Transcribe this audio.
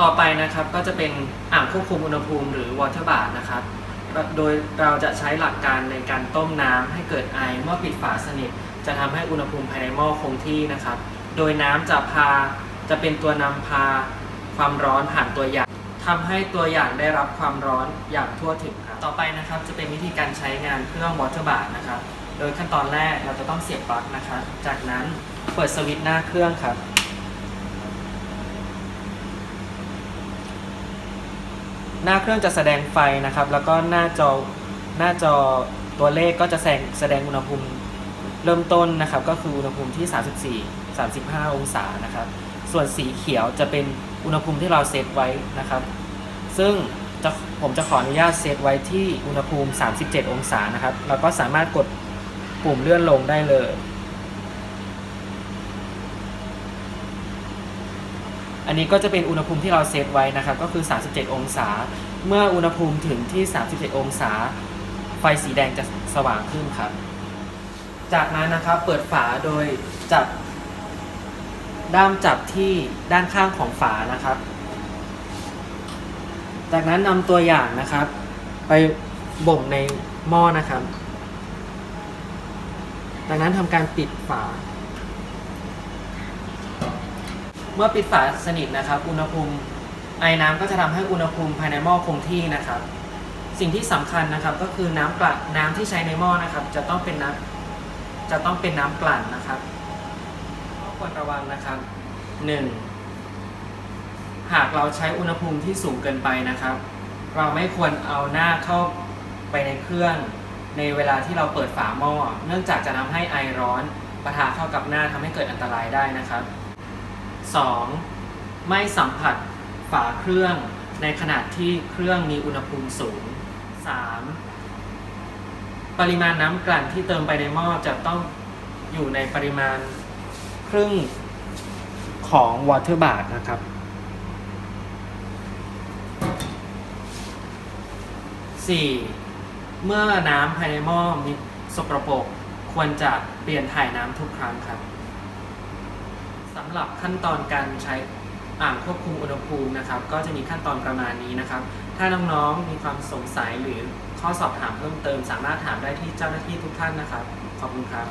ต่อไปนะครับก็จะเป็นอ่างควบคุมอุณหภูมิหรือ water bath นะครับ โดยเราจะใช้หลักการในการต้มน้ำให้เกิดไอเมื่อปิดฝาสนิท จะทำให้อุณหภูมิภายในหม้อคงที่นะครับ โดยน้ำจะพาจะเป็นตัวนำพาความร้อนผ่านตัวอย่างทำให้ตัวอย่างได้รับความร้อนอย่างทั่วถึงครับ ต่อไปนะครับจะเป็นวิธีการใช้งานเครื่อง water bath นะครับ โดยขั้นตอนแรกเราจะต้องเสียบปลั๊กนะครับ จากนั้นเปิดสวิตช์หน้าเครื่องครับ หน้าเครื่องจะแสดงไฟนะครับ แล้วก็หน้าจอหน้าจอตัวเลขก็จะแสดงแสดงอุณหภูมิเริ่มต้นนะครับ ก็คืออุณหภูมิที่ 34 35 องศานะครับ ส่วนสีเขียวจะเป็นอุณหภูมิที่เราเซตไว้นะครับ ซึ่งจะผมจะขออนุญาตเซตไว้ที่อุณหภูมิ 37 องศานะครับ แล้วก็สามารถกดปุ่มเลื่อนลงได้เลย อันนี้ก็จะเป็นอุณหภูมิที่เราเซตไว้นะครับก็คือ 37 องศา เมื่ออุณหภูมิถึงที่ 37 องศา ไฟสีแดงจะสว่างขึ้นครับ จากนั้นนะครับเปิดฝาโดยจับด้ามจับที่ด้านข้างของฝานะครับ จากนั้นนำตัวอย่างนะครับ ไปบ่มในหม้อนะครับ จากนั้นทำการปิดฝา เมื่อปิดฝาสนิทนะครับ อุณหภูมิไอ้น้ำก็จะทำให้อุณหภูมิภายในหม้อคงที่นะครับ สิ่งที่สำคัญนะครับก็คือน้ำกลั่นน้ำที่ใช้ในหม้อนะครับ จะต้องเป็นน้ำจะต้องเป็นน้ำกลั่นนะครับข้อควรระวังนะครับ 1. หากเราใช้อุณหภูมิที่สูงเกินไปนะครับ เราไม่ควรเอาหน้าเข้าไปในเครื่อง ในเวลาที่เราเปิดฝาหม้อ เนื่องจากจะทำให้ไอร้อนปะทะเข้ากับหน้าทำให้เกิดอันตรายได้นะครับ 2. ไม่สัมผัสฝาเครื่องในขณะที่เครื่องมีอุณหภูมิสูง 3. ปริมาณน้ำกลั่นที่เติมไปในหม้อจะต้องอยู่ในปริมาณครึ่งของ water bath นะครับ 4. เมื่อน้ำภายในหม้อมีสกรปรกควรจะเปลี่ยนถ่ายน้ำทุกครั้งครับ สำหรับขั้นตอนการใช้อ่างควบคุมอุณหภูมินะครับ ก็จะมีขั้นตอนประมาณนี้นะครับ ถ้าน้องๆมีความสงสัยหรือข้อสอบถามเพิ่มเติม สามารถถามได้ที่เจ้าหน้าที่ทุกท่านนะครับ ขอบคุณครับ